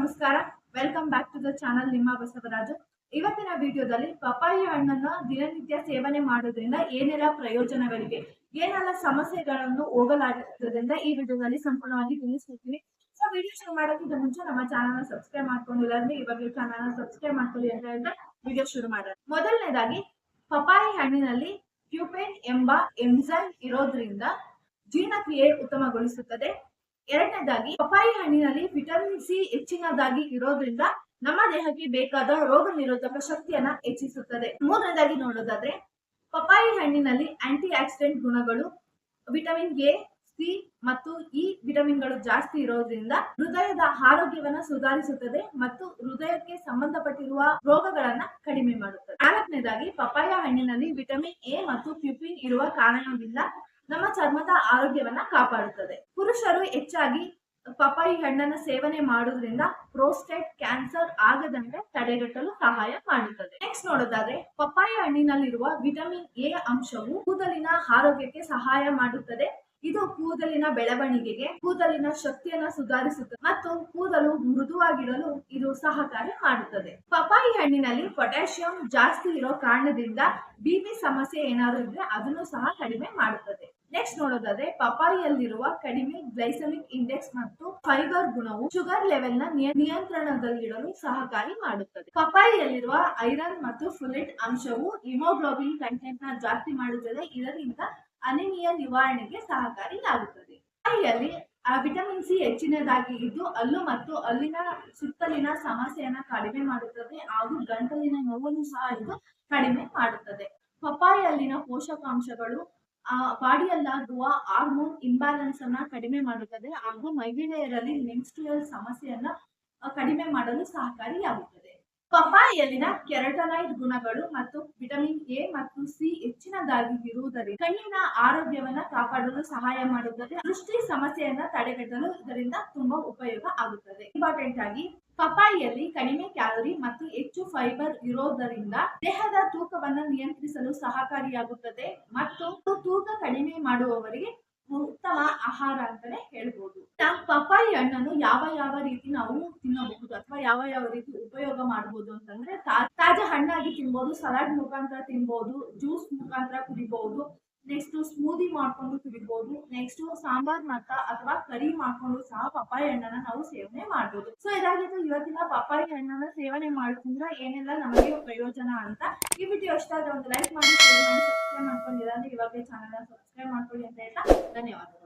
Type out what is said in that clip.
ನಮಸ್ಕಾರ. Welcome back to the channel ನಿಮ್ಮ ಬಸವರಾಜು. ಇವತ್ತಿನ ವಿಡಿಯೋದಲ್ಲಿ ಪಪಾಯಿ ಹಣ್ಣನ್ನ ದಿನನಿತ್ಯ ಸೇವನೆ ಮಾಡೋದ್ರಿಂದ ಏನೆಲ್ಲ ಪ್ರಯೋಜನಗಳಿವೆ, ಏನೆಲ್ಲ ಸಮಸ್ಯೆಗಳನ್ನು ಹೋಗಲಾಗಿರೋದ್ರಿಂದ ಈ ವಿಡಿಯೋದಲ್ಲಿ ಸಂಪೂರ್ಣವಾಗಿ ತಿಳಿಸ್ತೀನಿ ಸೊ ವಿಡಿಯೋ ಶುರು ಮಾಡೋಕ್ಕಿಂತ ಮುಂಚೆ ನಮ್ಮ ಚಾನಲ್ ಸಬ್ಸ್ಕ್ರೈಬ್ ಮಾಡ್ಕೊಂಡಿಲ್ಲ ಅಂದ್ರೆ ಇವಾಗ ಚಾನಲ್ ಸಬ್ಸ್ಕ್ರೈಬ್ ಮಾಡ್ಕೊಳ್ಳಿ ಅಂತ ಹೇಳಿದ್ರೆ ವಿಡಿಯೋ ಶುರು ಮಾಡೋಣ. ಮೊದಲನೇದಾಗಿ ಪಪಾಯಿ ಹಣ್ಣಿನಲ್ಲಿ ಕ್ಯೂಪೇನ್ ಎಂಬ ಎಂಜೈಮ್ ಇರೋದ್ರಿಂದ ಜೀರ್ಣಕ್ರಿಯೆ ಉತ್ತಮಗೊಳಿಸುತ್ತದೆ. ಎರಡನೇದಾಗಿ ಪಪಾಯಿ ಹಣ್ಣಿನಲ್ಲಿ ವಿಟಮಿನ್ ಸಿ ಹೆಚ್ಚಿನದಾಗಿ ಇರೋದ್ರಿಂದ ನಮ್ಮ ದೇಹಕ್ಕೆ ಬೇಕಾದ ರೋಗ ನಿರೋಧಕ ಶಕ್ತಿಯನ್ನ ಹೆಚ್ಚಿಸುತ್ತದೆ. ಮೂರನೇದಾಗಿ ನೋಡೋದಾದ್ರೆ ಪಪಾಯಿ ಹಣ್ಣಿನಲ್ಲಿ ಆಂಟಿ ಆಕ್ಸಿಡೆಂಟ್ ಗುಣಗಳು ವಿಟಮಿನ್ ಎ ಸಿ ಮತ್ತು ಇ ವಿಟಮಿನ್ಗಳು ಜಾಸ್ತಿ ಇರೋದ್ರಿಂದ ಹೃದಯದ ಆರೋಗ್ಯವನ್ನ ಸುಧಾರಿಸುತ್ತದೆ ಮತ್ತು ಹೃದಯಕ್ಕೆ ಸಂಬಂಧಪಟ್ಟಿರುವ ರೋಗಗಳನ್ನ ಕಡಿಮೆ ಮಾಡುತ್ತದೆ. ನಾಲ್ಕನೇದಾಗಿ, ಪಪ್ಪಾಯ ಹಣ್ಣಿನಲ್ಲಿ ವಿಟಮಿನ್ ಎ ಮತ್ತು ಪ್ಯೂಪಿನ್ ಇರುವ ಕಾರಣವಿಲ್ಲ. ನಮ್ಮ ಚರ್ಮದ ಆರೋಗ್ಯವನ್ನ ಕಾಪಾಡುತ್ತದೆ. ಪುರುಷರು ಹೆಚ್ಚಾಗಿ ಪಪಾಯಿ ಹಣ್ಣನ್ನು ಸೇವನೆ ಮಾಡುವುದರಿಂದ ಪ್ರೋಸ್ಟೇಟ್ ಕ್ಯಾನ್ಸರ್ ಆಗದಂತೆ ತಡೆಗಟ್ಟಲು ಸಹಾಯ ಮಾಡುತ್ತದೆ. ನೆಕ್ಸ್ಟ್ ನೋಡೋದಾದ್ರೆ ಪಪ್ಪಾಯ ಹಣ್ಣಿನಲ್ಲಿರುವ ವಿಟಮಿನ್ ಎ ಅಂಶವು ಕೂದಲಿನ ಆರೋಗ್ಯಕ್ಕೆ ಸಹಾಯ ಮಾಡುತ್ತದೆ. ಇದು ಕೂದಲಿನ ಬೆಳವಣಿಗೆಗೆ, ಕೂದಲಿನ ಶಕ್ತಿಯನ್ನ ಸುಧಾರಿಸುತ್ತದೆ ಮತ್ತು ಕೂದಲು ಮೃದುವಾಗಿಡಲು ಇದು ಸಹಕಾರಿ ಮಾಡುತ್ತದೆ. ಪಪಾಯಿ ಹಣ್ಣಿನಲ್ಲಿ ಪೊಟ್ಯಾಷಿಯಂ ಜಾಸ್ತಿ ಇರೋ ಕಾರಣದಿಂದ ಬಿಪಿ ಸಮಸ್ಯೆ ಏನಾದರೂ ಇದ್ರೆ ಅದನ್ನು ಸಹ ಕಡಿಮೆ ಮಾಡುತ್ತದೆ. ನೆಕ್ಸ್ಟ್ ನೋಡೋದಾದ್ರೆ ಪಪಾಯಿಯಲ್ಲಿರುವ ಕಡಿಮೆ ಗ್ಲೈಸಮಿಕ್ ಇಂಡೆಕ್ಸ್ ಮತ್ತು ಫೈಬರ್ ಗುಣವು ಶುಗರ್ ಲೆವೆಲ್ನ ನಿಯ- ನಿಯಂತ್ರಣದಲ್ಲಿಡಲು ಸಹಕಾರಿ ಮಾಡುತ್ತದೆ. ಪಪಾಯಿಯಲ್ಲಿರುವ ಐರನ್ ಮತ್ತು ಫುಲೆಟ್ ಅಂಶವು ಹಿಮೋಗ್ಲೋಬಿನ್ ಕಂಟೆಂಟ್ನ ಜಾಸ್ತಿ ಮಾಡುತ್ತದೆ. ಇದರಿಂದ ಅನಿಮಿಯ ನಿವಾರಣೆಗೆ ಸಹಕಾರಿಯಾಗುತ್ತದೆ. ಪಪಾಯಿಯಲ್ಲಿ ವಿಟಮಿನ್ ಸಿ ಹೆಚ್ಚಿನದಾಗಿ ಇದ್ದು ಹಲ್ಲು ಮತ್ತು ಅಲ್ಲಿನ ಸುತ್ತಲಿನ ಸಮಸ್ಯೆಯನ್ನ ಕಡಿಮೆ ಮಾಡುತ್ತದೆ ಹಾಗೂ ಗಂಟಲಿನ ನೋವನ್ನು ಸಹ ಇದು ಕಡಿಮೆ ಮಾಡುತ್ತದೆ. ಪಪಾಯಿಯಲ್ಲಿನ ಪೋಷಕಾಂಶಗಳು ಆ ಬಾಡಿಯಲ್ಲಾಗುವ ಹಾರ್ಮೋನ್ ಇಂಬ್ಯಾಲೆನ್ಸ್ ಅನ್ನ ಕಡಿಮೆ ಮಾಡುತ್ತದೆ. ಹಾಗೂ ಮಹಿಳೆಯರಲ್ಲಿ ಮೆನ್ಸ್ಟ್ರುಯಲ್ ಸಮಸ್ಯೆಯನ್ನ ಕಡಿಮೆ ಮಾಡಲು ಸಹಕಾರಿಯಾಗುತ್ತದೆ. ಪಪ್ಪಾಯಿಯಲ್ಲಿನ ಕೆರಟನೈಡ್ ಗುಣಗಳು ಮತ್ತು ವಿಟಮಿನ್ ಎ ಮತ್ತು ಸಿ ಹೆಚ್ಚಿನದಾಗಿ ಇರುವುದರಿಂದ ಕಣ್ಣಿನ ಆರೋಗ್ಯವನ್ನ ಕಾಪಾಡಲು ಸಹಾಯ ಮಾಡುತ್ತದೆ. ದೃಷ್ಟಿ ಸಮಸ್ಯೆಯನ್ನ ತಡೆಗಟ್ಟಲು ಇದರಿಂದ ತುಂಬಾ ಉಪಯೋಗ ಆಗುತ್ತದೆ. ಇಂಪಾರ್ಟೆಂಟ್ ಆಗಿ ಪಪ್ಪಾಯಿಯಲ್ಲಿ ಕಡಿಮೆ ಕ್ಯಾಲೋರಿ ಮತ್ತು ಹೆಚ್ಚು ಫೈಬರ್ ಇರೋದರಿಂದ ದೇಹದ ತೂಕವನ್ನು ನಿಯಂತ್ರಿಸಲು ಸಹಕಾರಿಯಾಗುತ್ತದೆ ಮತ್ತು ತೂಕ ಕಡಿಮೆ ಮಾಡುವವರಿಗೆ ಉತ್ತಮ ಆಹಾರ ಅಂತಾನೆ ಹೇಳ್ಬೋದು. ಪಪ್ಪಾಯಿ ಹಣ್ಣನ್ನು ಯಾವ ಯಾವ ರೀತಿ ನಾವು ತಿನ್ನಬಹುದು ಅಥವಾ ಯಾವ ಯಾವ ರೀತಿ ಉಪಯೋಗ ಮಾಡಬಹುದು ಅಂತಂದ್ರೆ ತಾಜಾ ಹಣ್ಣಾಗಿ ತಿನ್ಬೋದು ಸಲಾಡ್ ಮುಖಾಂತರ ತಿನ್ಬೋದು ಜ್ಯೂಸ್ ಮುಖಾಂತರ ಕುಡಿಬಹುದು ನೆಕ್ಸ್ಟ್ ಸ್ಮೂದಿ ಮಾಡ್ಕೊಂಡು ಕುಡಿಬಹುದು ನೆಕ್ಸ್ಟ್ ಸಾಂಬಾರ್ ಮಾತ್ರ ಅಥವಾ ಕರಿ ಮಾಡ್ಕೊಂಡು ಸಹ ಪಪ್ಪಾಯಿ ಹಣ್ಣನ್ನ ನಾವು ಸೇವನೆ ಮಾಡಬಹುದು ಸೊ ಇದಾಗಿತ್ತು ಇವತ್ತಿನ ಪಪ್ಪಾಯಿ ಹಣ್ಣನ್ನ ಸೇವನೆ ಮಾಡೋದ್ರಿಂದ ಏನೆಲ್ಲ ನಮಗೆ ಪ್ರಯೋಜನ ಅಂತ ಈ ವಿಡಿಯೋ ಇಷ್ಟ ಆದ್ರೆ ಒಂದು ಲೈಕ್ ಮಾಡಿ ಸಬ್ಸ್ಕ್ರೈಬ್ ಮಾಡ್ಕೊಂಡಿಲ್ಲ ಅಂದ್ರೆ ಇವಾಗಲೇ ಚಾನಲ್ ಸಬ್ಸ್ಕ್ರೈಬ್ ಮಾಡ್ಕೊಳ್ಳಿ ಅಂತ ಹೇಳ್ತಾ ಧನ್ಯವಾದಗಳು.